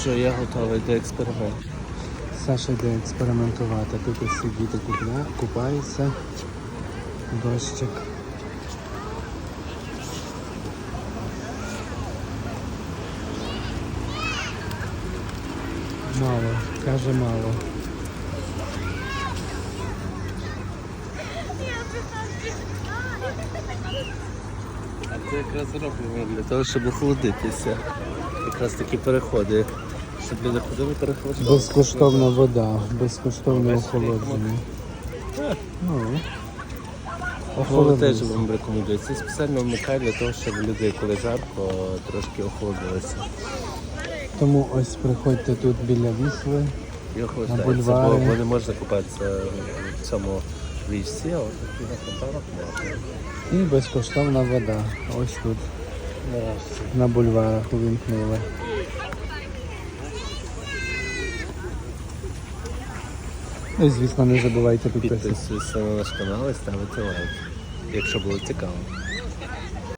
Що я готовий до експерименту. Саша йде експериментувати. Тут усі діти купля, купаються. Дощик. Мало, каже мало. А це якраз зроблено для того, щоб охолодитися. Якраз такі переходи. Щоб люди ходили переходили. Безкоштовна вода, безкоштовне охолодження. Ну, Охоло теж вам рекомендується. Спеціально вмикає для того, щоб люди, коли жарко, трошки охолодилися. Тому ось приходьте тут біля вісли. І охолоджується, бульварі. бо, не можна купатися в цьому річці, а от такі на фонтанах можна. І безкоштовна вода. Ось тут на бульварах увімкнули. Ну і звісно, не забувайте підписатися. Підписуйтесь на наш канал і ставити лайк, якщо було цікаво.